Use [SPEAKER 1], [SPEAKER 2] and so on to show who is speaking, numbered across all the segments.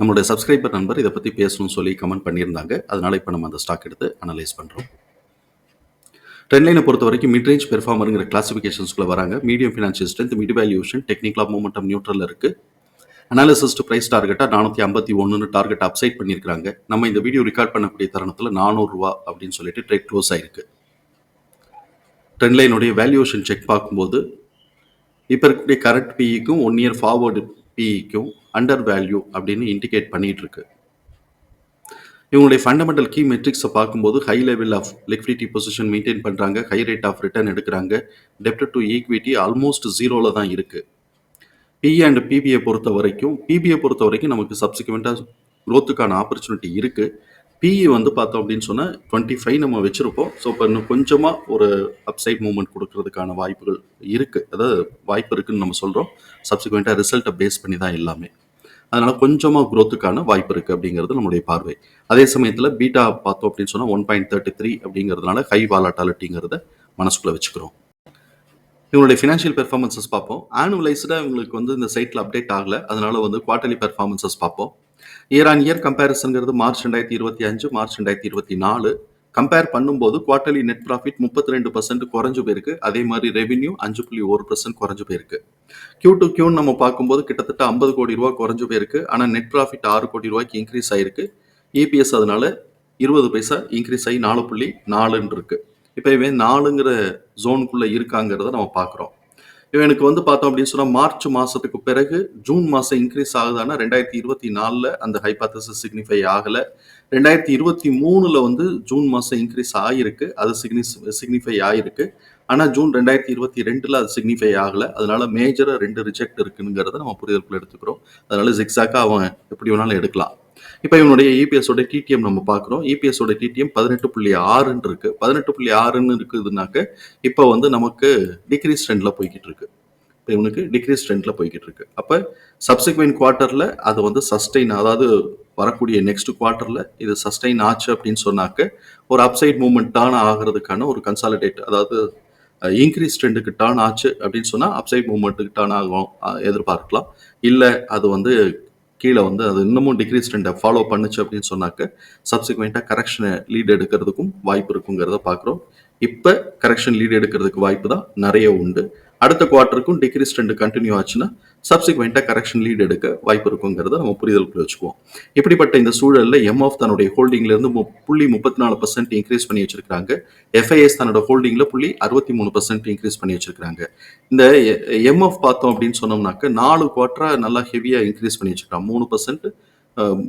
[SPEAKER 1] நம்மளுடைய சப்ஸ்கிரைபர் நண்பர் இதை பற்றி பேசணும்னு சொல்லி கமெண்ட் பண்ணியிருந்தாங்க. அதனால் இப்போ நம்ம அந்த ஸ்டாக் எடுத்து அனலைஸ் பண்ணுறோம் ட்ரெண்ட்லைனை பொறுத்த வரைக்கும் மிட் ரேஞ்ச் பெர்ஃபார்மருங்கிற கிளாசிஃபிகேஷன்ஸ்குள்ள வராங்க. Medium financial strength mid valuation டெக்னிக்கலாக மூமெண்டம் நியூட்ரல் இருக்குது அனாலிசிஸ்ட் ப்ரைஸ் டார்கெட்டாக நானூற்றி ஐம்பத்தி ஒன்றுன்னு டார்கெட் அப்சைட் பண்ணியிருக்காங்க நம்ம இந்த வீடியோ ரெக்கார்ட் பண்ணக்கூடிய தருணத்தில் நானூறுரூவா அப்படின்னு சொல்லிட்டு ட்ரேட் க்ளோஸ் ஆயிருக்கு. ட்ரெண்ட்லைனுடைய வேல்யூஷன் செக் பார்க்கும்போது இப்போ இருக்கக்கூடிய கரண்ட் பிஇக்கும் ஒன் இயர் ஃபார்வர்டு பிஇக்கும் அண்டர் வேல்யூ அப்படின்னு இண்டிகேட் பண்ணிட்டு இருக்கு இவங்களுடைய ஃபண்டமெண்டல் கீ மெட்ரிக்ஸை பார்க்கும்போது high level of liquidity position maintain பண்ணுறாங்க ஹை ரேட் ஆஃப் ரிட்டர்ன் எடுக்கிறாங்க. டெப்ட் டு ஈக்விட்டி ஆல்மோஸ்ட் ஜீரோவில் தான் இருக்குது பிஇ அண்ட் பிபிஐ பொறுத்த வரைக்கும் பிபிஐ பொறுத்த வரைக்கும் நமக்கு சப்சிக்வெண்ட்டாக க்ரோத்துக்கான ஆப்பர்ச்சுனிட்டி இருக்குது பிஇ வந்து பார்த்தோம் அப்படின்னு சொன்னால் டுவெண்ட்டி ஃபைவ் நம்ம வச்சுருப்போம். ஸோ இப்போ இன்னும் கொஞ்சமாக ஒரு அப்சைட் மூவ்மெண்ட் கொடுக்கறதுக்கான வாய்ப்புகள் இருக்குது அதாவது வாய்ப்பு இருக்குதுன்னு நம்ம சொல்கிறோம் சப்சிக்வெண்ட்டாக ரிசல்ட்டை பேஸ் பண்ணி தான் எல்லாமே. அதனால் கொஞ்சமாக குரோத்துக்கான வாய்ப்பு இருக்குது அப்படிங்கிறது நம்மளுடைய பார்வை. அதே சமயத்தில் பீட்டா பார்த்தோம் அப்படின்னு சொன்னால் ஒன் பாயிண்ட் தேர்ட்டி த்ரீ அப்படிங்கிறதுனால ஹை வாலாட்டாலிட்டிங்கிறத மனசுக்குள்ளே வச்சுக்கிறோம். இவங்களுடைய ஃபினான்ஷியல் பெர்ஃபார்மன்சஸ் பார்ப்போம். ஆனுவலைஸ்டாக இவங்களுக்கு வந்து இந்த சைட்டில் அப்டேட் ஆகலை. அதனால வந்து குவார்டர்லி பெர்ஃபார்மன்சஸ் பார்ப்போம். இயர் ஆன் இயர் கம்பேரிசன்கிறது மார்ச் ரெண்டாயிரத்தி இருபத்தி அஞ்சு மார்ச் ரெண்டாயிரத்தி இருபத்தி நாலு. கம்பேர் பண்ணும்போது குவார்டர்லி நெட் ப்ராஃபிட் முப்பத்தி ரெண்டு பர்சன்ட் குறைஞ்சு போயிருக்கு. அதே மாதிரி ரெவென்யூ அஞ்சு புள்ளி ஒரு பர்சன்ட் குறைஞ்சு போயிருக்கு. கியூ டு கியூன்னு நம்ம பார்க்கும்போது கிட்டத்தட்ட ஐம்பது கோடி ரூபா குறைஞ்சு போயிருக்கு. ஆனால் நெட் ப்ராஃபிட் ஆறு கோடி ரூபாய்க்கு இன்க்ரீஸ் ஆயிருக்கு. இபிஎஸ் அதனால இருபது பைசா இன்க்ரீஸ் ஆகி நாலு புள்ளி நாலுன்னு இருக்கு. இப்போ இவன் நாலுங்கிற ஜோனுக்குள்ளே இருக்காங்கிறத நம்ம பார்க்குறோம். இவனுக்கு வந்து பார்த்தோம் அப்படின்னு சொன்னால் மார்ச் மாதத்துக்கு பிறகு ஜூன் மாதம் இன்க்ரீஸ் ஆகுதானா ரெண்டாயிரத்தி இருபத்தி நாலில் அந்த ஹைபாத்தசிஸ் சிக்னிஃபை ஆகலை. ரெண்டாயிரத்தி இருபத்தி மூணில் வந்து ஜூன் மாதம் இன்க்ரீஸ் ஆகிருக்கு அது சிக்னிஸ் சிக்னிஃபை ஆகிருக்கு ஆனால் ஜூன் ரெண்டாயிரத்தி இருபத்தி ரெண்டில் அது சிக்னிஃபை ஆகலை. அதனால மேஜராக ரெண்டு ரிஜெக்ட் இருக்குங்கிறத நம்ம புரிதலுக்குள்ள எடுத்துக்கிறோம். அதனால ஜிக்ஸாக்காக அவன் எப்படி வேணாலும் எடுக்கலாம். இப்போ இவனுடைய இபிஎஸோட டிடிஎம் நம்ம பார்க்குறோம் இபிஎஸோட டிடிஎம் பதினெட்டு புள்ளி ஆறுன்னு இருக்கு. பதினெட்டு புள்ளி ஆறுன்னு இருக்குதுனாக்க இப்போ வந்து நமக்கு டிக்ரீஸ் ட்ரெண்டில் போய்கிட்டு இருக்கு. இப்போ இவனுக்கு டிக்ரீஸ் ட்ரெண்டில் போய்கிட்டு இருக்கு. அப்போ சப்சிக்வெண்ட் குவார்ட்டரில் அது வந்து சஸ்டெயின் அதாவது வரக்கூடிய நெக்ஸ்ட் குவார்ட்டரில் இது சஸ்டெயின் ஆச்சு அப்படின்னு சொன்னாக்க ஒரு அப்சைட் மூவ்மெண்ட் டேர்ன் ஆகிறதுக்கான ஒரு கன்சாலிடேட் அதாவது இன்க்ரீஸ் ட்ரெண்டுக்கு டேர்ன் ஆச்சு அப்படின்னு சொன்னால் அப்சைட் மூவ்மெண்ட்டுக்கு டேர்ன் ஆகும். எதிர்பார்க்கலாம். இல்லை அது வந்து கீழே வந்து அது இன்னமும் டிக்ரீஸ் ட்ரெண்டை ஃபாலோ பண்ணுச்சு அப்படின்னு சொன்னாக்க சப்சிக்வெண்ட்டாக கரெக்ஷனை லீட் எடுக்கிறதுக்கும் வாய்ப்பு இருக்குங்கிறத பார்க்குறோம் இப்போ கரெக்ஷன் லீட் எடுக்கிறதுக்கு வாய்ப்பு தான் நிறைய உண்டு. அடுத்த குவார்ட்டருக்கும் டிக்ரீஸ் ட்ரெண்ட் கண்டினியூ ஆச்சுன்னா சப்சிக்வெண்ட்டாக கரெக்ஷன் லீட் எடுக்க வாய்ப்பு இருக்குங்கிறத நம்ம புரிதலுக்குள்ள வச்சுக்குவோம். இப்படிப்பட்ட இந்த சூழலில் எம்எஃப் தன்னுடைய ஹோல்டிங்லேருந்து மு புள்ளி முப்பத்தி நாலு பர்சன்ட் இன்க்ரீஸ் பண்ணி வச்சிருக்காங்க எஃப்ஐஎஸ் தன்னோட ஹோல்டிங்கில் புள்ளி அறுபத்தி மூணு பர்சன்ட் இன்க்ரீஸ் பண்ணி வச்சிருக்காங்க இந்த எம்எஃப் பார்த்தோம் அப்படின்னு சொன்னோம்னாக்க நாலு குவார்ட்டராக நல்லா ஹெவியாக இன்க்ரீஸ் பண்ணி வச்சிருக்காங்க மூணு பர்சன்ட்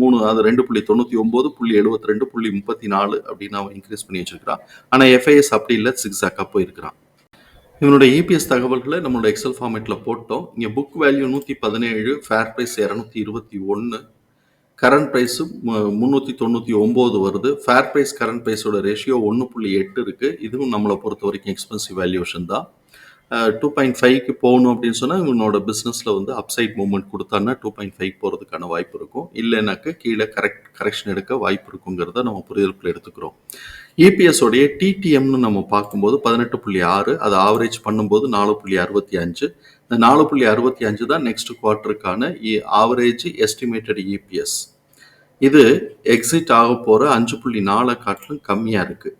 [SPEAKER 1] மூணு அது ரெண்டு புள்ளி தொண்ணூற்றி ஒம்பது புள்ளி எழுபத்தி ரெண்டு புள்ளி முப்பத்தி நாலு அப்படின்னு அவன் இன்க்ரீஸ் பண்ணி வச்சிருக்கிறான். ஆனால் எஃப்ஐஎஸ் அப்படி இல்லை சிக்ஸாக்காக போயிருக்கிறான். இவனுடைய இபிஎஸ் தகவல்களை நம்மளோட எக்ஸல் ஃபார்மேட்டில் போட்டோம். இங்கே புக் வேல்யூ நூற்றி பதினேழு ஃபேர் ப்ரைஸ் இரநூத்தி இருபத்தி ஒன்று கரண்ட் ப்ரைஸு முந்நூற்றி தொண்ணூற்றி ஒம்பது வருது. ஃபேர் ப்ரைஸ் கரண்ட் ப்ரைஸோட ரேஷியோ ஒன்று புள்ளி எட்டு இருக்குது இதுவும் நம்மளை பொறுத்த வரைக்கும் எக்ஸ்பென்சிவ் வேல்யூஷன் தான். டூ பாயிண்ட் ஃபைவ்க்கு போகணும் அப்படின்னு சொன்னால் இவனோட பிஸ்னஸில் வந்து அப்சைட் மூவ்மெண்ட் கொடுத்தான்னா டூ பாயிண்ட் ஃபைவ் போகிறதுக்கான வாய்ப்பு இருக்கும். இல்லைனாக்க கீழே கரெக்ட் கரெக்ஷன் எடுக்க வாய்ப்பு இருக்குங்கிறத நம்ம புரிதலுக்குள்ள எடுத்துக்கிறோம். இபிஎஸ் உடைய டிடிஎம்னு நம்ம பார்க்கும்போது பதினெட்டு புள்ளி ஆறு அதை ஆவரேஜ் பண்ணும்போது நாலு புள்ளி அறுபத்தி அஞ்சு. இந்த நாலு புள்ளி அறுபத்தி அஞ்சு தான் நெக்ஸ்ட் குவார்ட்டருக்கான ஆவரேஜ் எஸ்டிமேட்டட் இபிஎஸ் இது எக்ஸிட் ஆக போகிற அஞ்சு புள்ளி நாலை காட்டிலும் கம்மியாக இருக்குது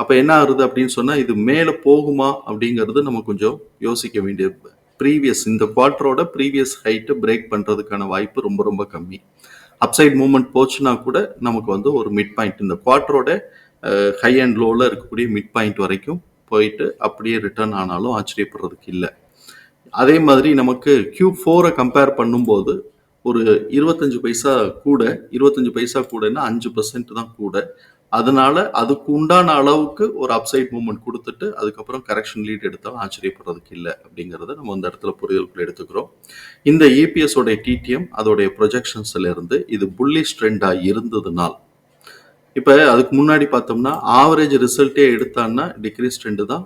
[SPEAKER 1] அப்போ என்ன ஆகுது அப்படின்னு சொன்னால் இது மேலே போகுமா அப்படிங்கிறது நம்ம கொஞ்சம் யோசிக்க வேண்டிய ப்ரீவியஸ் இந்த குவார்ட்டரோட ப்ரீவியஸ் ஹைட்டை பிரேக் பண்ணுறதுக்கான வாய்ப்பு ரொம்ப ரொம்ப கம்மி. அப்சைட் மூமெண்ட் போச்சுன்னா கூட நமக்கு வந்து ஒரு மிட் பாயிண்ட் இந்த குவார்ட்டரோட ஹை அண்ட் லோவில் இருக்கக்கூடிய மிட் பாயிண்ட் வரைக்கும் போயிட்டு அப்படியே ரிட்டர்ன் ஆனாலும் ஆச்சரியப்படுறதுக்கு இல்லை. அதே மாதிரி நமக்கு கியூ ஃபோரை கம்பேர் பண்ணும்போது ஒரு இருபத்தஞ்சு பைசா கூட இருபத்தஞ்சு பைசா கூடன்னா அஞ்சு பர்சன்ட் தான் கூட. அதனால அதுக்கு உண்டான அளவுக்கு ஒரு அப்சைட் மூவ்மெண்ட் கொடுத்துட்டு அதுக்கப்புறம் கரெக்ஷன் லீட் எடுத்தாலும் ஆச்சரியப்படுறதுக்கு இல்லை அப்படிங்கிறத நம்ம இந்த இடத்துல புரிதலுக்குள்ள எடுத்துக்கிறோம். இந்த ஏபிஎஸ் உடைய டிடிஎம் அதோடைய ப்ரொஜெக்ஷன்ஸ்ல இருந்து இது புல்லிஷ் ட்ரெண்டாக இருந்ததுனால் இப்போ அதுக்கு முன்னாடி பார்த்தோம்னா ஆவரேஜ் ரிசல்ட்டே எடுத்தான்னா டிக்ரீஸ் ட்ரெண்டு தான்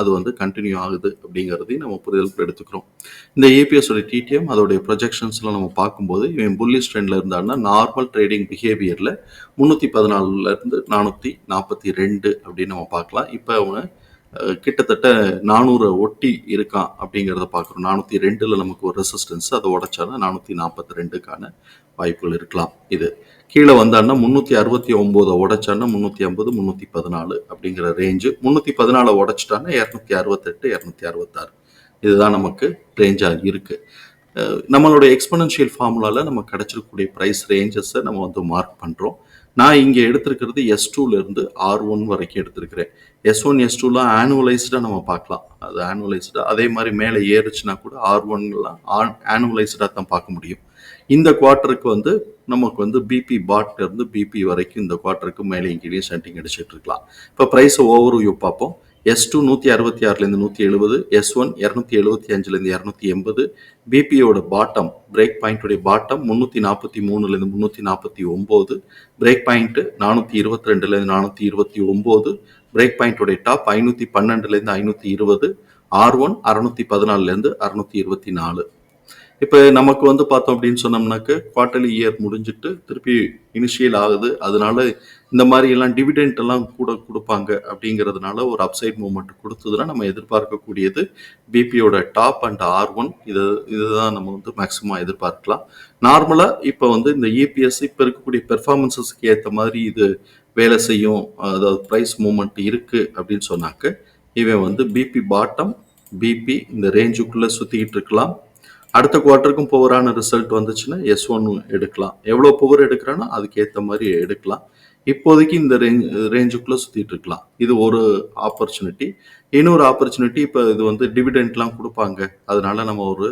[SPEAKER 1] அது வந்து கண்டினியூ ஆகுது அப்படிங்கிறதையும் நம்ம புரிதலுக்கு எடுத்துக்கிறோம். இந்த ஏபிஎஸோட டிடிஎம் அதோடைய ப்ரொஜெக்ஷன்ஸ்லாம் நம்ம பார்க்கும்போது இவன் புல்லிஷ் ட்ரெண்டில் இருந்தான்னா நார்மல் ட்ரேடிங் பிஹேவியரில் முந்நூற்றி பதினாலுலேருந்து நானூற்றி நாற்பத்தி ரெண்டு அப்படின்னு நம்ம பார்க்கலாம். இப்போ அவன் கிட்டத்தட்ட நானூறை ஒட்டி இருக்கான் அப்படிங்கிறத பார்க்குறோம். நானூற்றி ரெண்டில் நமக்கு ஒரு ரெசிஸ்டன்ஸ் அதை உடைச்சானா நானூற்றி நாற்பத்தி ரெண்டுக்கான வாய்ப்புகள் இருக்கலாம். இது கீழே வந்தான்னா முந்நூற்றி அறுபத்தி ஒம்போதை உடச்சான்னா முந்நூற்றி ஐம்பது முந்நூற்றி பதினாலு அப்படிங்கிற ரேஞ்சு முந்நூற்றி பதினாலை உடைச்சிட்டான்னா இரநூத்தி அறுபத்தெட்டு இரநூத்தி அறுபத்தாறு. இதுதான் நமக்கு ரேஞ்சாக இருக்குது நம்மளுடைய எக்ஸ்பனன்ஷியல் ஃபார்முலாவில் நம்ம கிடச்சிருக்கக்கூடிய ப்ரைஸ் ரேஞ்சஸை நம்ம வந்து மார்க் பண்ணுறோம் நான் இங்கே எடுத்திருக்கிறது எஸ் டூலேருந்து ஆர் ஒன் வரைக்கும் எடுத்திருக்கிறேன். எஸ் ஒன் எஸ் டூலாம் ஆனுவலைஸ்டாக நம்ம பார்க்கலாம். அது ஆனுவலைஸ்டாக அதே மாதிரி மேலே ஏறுச்சுன்னா கூட ஆர் ஒன்லாம் ஆன் ஆனுவலைஸ்டாக தான் பார்க்க முடியும். இந்த குவார்ட்டருக்கு வந்து நமக்கு வந்து பிபி பாட்லேருந்து பிபி வரைக்கும் இந்த குவார்ட்டருக்கு மேலே கீழே சென்டிங் அடிச்சிட்டு இருக்கலாம். இப்போ ப்ரைஸ் ஓவர் வியூ பார்ப்போம். எஸ் டூ நூற்றி அறுபத்தி ஆறுலேருந்து நூற்றி எழுபது எஸ் ஒன் இரநூத்தி எழுபத்தி அஞ்சுலேருந்து இரநூத்தி எண்பது பிபியோட பாட்டம் பிரேக் பாயிண்ட்டுடைய பாட்டம் முந்நூற்றி நாற்பத்தி மூணுலேருந்து முந்நூற்றி நாற்பத்தி ஒம்பது பிரேக் பாயிண்ட்டு நானூற்றி இருபத்தி ரெண்டுலேருந்து நானூற்றி இருபத்தி ஒம்பது பிரேக் பாயிண்ட்டுடைய டாப் ஐநூற்றி பன்னெண்டுலேருந்து ஐநூற்றி இருபது ஆர் ஒன் அறுநூத்தி பதினாலுலேருந்து அறுநூத்தி இருபத்தி நாலு. இப்போ நமக்கு வந்து பார்த்தோம் அப்படின்னு சொன்னோம்னாக்க குவார்டர்லி இயர் முடிஞ்சிட்டு திருப்பி இனிஷியல் ஆகுது. அதனால இந்த மாதிரி எல்லாம் டிவிடெண்ட் எல்லாம் கூட கொடுப்பாங்க அப்படிங்கிறதுனால ஒரு அப்சைட் மூவ்மெண்ட் கொடுத்ததுன்னா நம்ம எதிர்பார்க்கக்கூடியது பிபியோட டாப் அண்ட் ஆர் ஒன் இது இதுதான் நம்ம வந்து மேக்ஸிமம் எதிர்பார்க்கலாம். நார்மலாக இப்போ வந்து இந்த இபிஎஸ் இப்போ இருக்கக்கூடிய பெர்ஃபார்மன்ஸஸ்க்கு ஏற்ற மாதிரி இது வேலை செய்யும். அதாவது ப்ரைஸ் மூவ்மெண்ட் இருக்குது அப்படின்னு சொன்னாக்க இவன் வந்து பிபி பாட்டம் பிபி இந்த ரேஞ்சுக்குள்ளே சுற்றிக்கிட்டு இருக்கலாம். அடுத்த குவார்ட்டருக்கும் புவரான ரிசல்ட் வந்துச்சுன்னா எஸ் ஒன் எடுக்கலாம். எவ்வளோ புவர் எடுக்கிறானோ அதுக்கேற்ற மாதிரி எடுக்கலாம். இப்போதைக்கு இந்த ரேஞ்ச் ரேஞ்சுக்குள்ளே சுற்றிட்டு இருக்கலாம். இது ஒரு ஆப்பர்ச்சுனிட்டி இன்னொரு ஆப்பர்ச்சுனிட்டி இப்போ இது வந்து டிவிடெண்ட்லாம் கொடுப்பாங்க. அதனால நம்ம ஒரு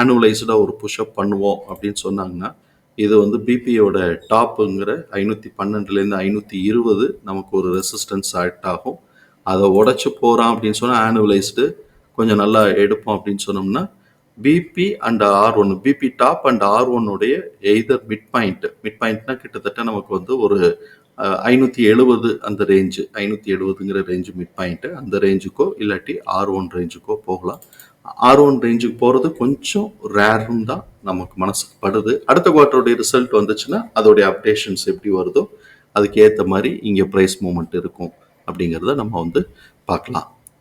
[SPEAKER 1] ஆனுவலைஸ்டாக ஒரு புஷ்அப் பண்ணுவோம் அப்படின்னு சொன்னாங்கன்னா இது வந்து பிபியோட டாப்புங்கிற ஐநூற்றி பன்னெண்டுலேருந்து ஐநூற்றி இருபது நமக்கு ஒரு ரெசிஸ்டன்ஸ் ஆக்ட் ஆகும். அதை உடச்சி போகிறான் அப்படின்னு சொன்னால் ஆனுவலைஸ்டு கொஞ்சம் நல்லா எடுப்போம் அப்படின்னு சொன்னோம்னா PP and R one PP top and R ஒன்னுடைய either mid point mid பாயிண்ட்னா கிட்டத்தட்ட நமக்கு வந்து ஒரு ஐநூற்றி எழுபது அந்த ரேஞ்சு ஐநூற்றி எழுபதுங்கிற ரேஞ்சு மிட் பாயிண்ட்டு அந்த ரேஞ்சுக்கோ இல்லாட்டி ஆர் ஒன் ரேஞ்சுக்கோ போகலாம். ஆர் ஒன் ரேஞ்சுக்கு போகிறது கொஞ்சம் ரேரும் தான் நமக்கு மனசுக்கு படுது அடுத்த குவார்ட்டருடைய ரிசல்ட் வந்துச்சுன்னா அதோடைய அப்டேஷன்ஸ் எப்படி வருதோ அதுக்கு ஏற்ற மாதிரி இங்கே ப்ரைஸ் மூமெண்ட் இருக்கும் அப்படிங்கிறத நம்ம வந்து பார்க்கலாம்.